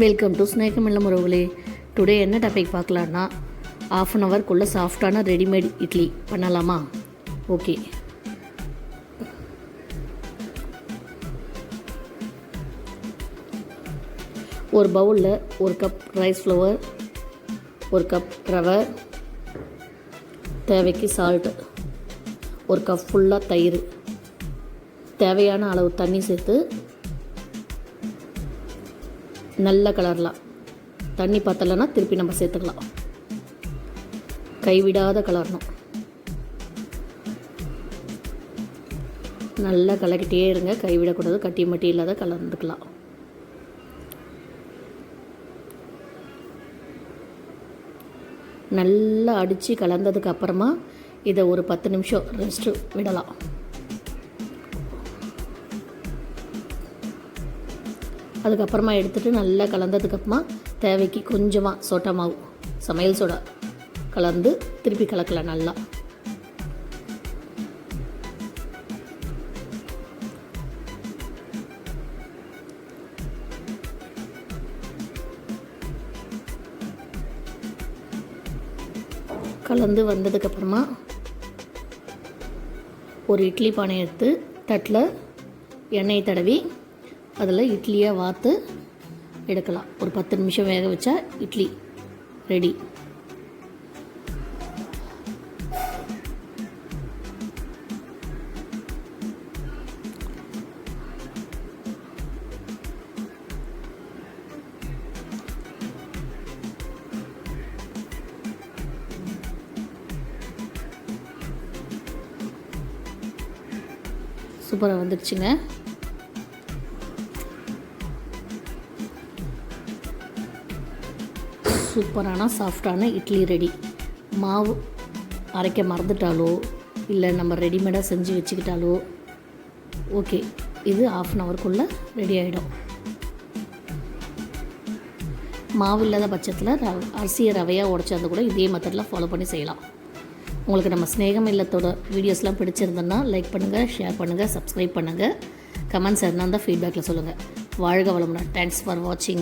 Welcome to ஸ்னேகம் இல்லம் உறவுகளே today என்ன டாபிக் பார்க்கலான்னா ஆஃப் அன் ஹவர்க்குள்ளே சாஃப்டான ரெடிமேட் இட்லி பண்ணலாமா? ஓகே ஒரு பவுலில் ஒரு கப் ரைஸ் ஃப்ளவர் ஒரு கப் ரவை தேவைக்கு சால்ட்டு ஒரு கப் ஃபுல்லாக தயிர் தேவையான அளவு தண்ணி சேர்த்து நல்ல கலர்லாம். தண்ணி பத்தலைன்னா திருப்பி நம்ம சேர்த்துக்கலாம். கைவிடாத கலரணும். நல்லா கலக்கிட்டே இருங்க. கைவிடக்கூடாது கட்டி மட்டி இல்லாத கலந்துக்கலாம். நல்லா அடித்து கலந்ததுக்கு அப்புறமா இதை ஒரு பத்து நிமிஷம் ரெஸ்ட்டு விடலாம். அதுக்கப்புறமா எடுத்துகிட்டு நல்லா கலந்ததுக்கப்புறமா தேவைக்கு கொஞ்சமாக சோட்டா மாவு சமையல் சோடா கலந்து திருப்பி கலக்கலாம் நல்லா. கலந்து வந்ததுக்கப்புறமா ஒரு இட்லி பானை எடுத்து தட்டில் எண்ணெய் தடவி அதில் இட்லியை வாத்து எடுக்கலாம். ஒரு பத்து நிமிஷம் வேக வச்சா இட்லி ரெடி சூப்பராக வந்துடுச்சுங்க. சூப்பரான சாஃப்டான இட்லி ரெடி. மாவு அரைக்க மறந்துட்டாலோ இல்லை நம்ம ரெடிமேடாக செஞ்சு வச்சுக்கிட்டாலோ ஓகே. இது ஆஃப் அன் ஹவருக்குள்ளே ரெடி ஆகிடும் மாவு இல்லாத பட்சத்தில் ர அரிசியை ரவையாக உடச்சாந்து கூட இதே மெத்தடில் ஃபாலோ பண்ணி செய்யலாம். உங்களுக்கு நம்ம ஸ்நேகம் இல்லத்தோட வீடியோஸ்லாம் பிடிச்சிருந்தோன்னா லைக் பண்ணுங்கள் ஷேர் பண்ணுங்கள் சப்ஸ்கிரைப் பண்ணுங்கள் கமெண்ட்ஸ் எதுனா இருந்தால் ஃபீட்பேக்கில் சொல்லுங்கள் வாழ்க வளமுடன். தேங்க்ஸ் ஃபார் வாட்சிங்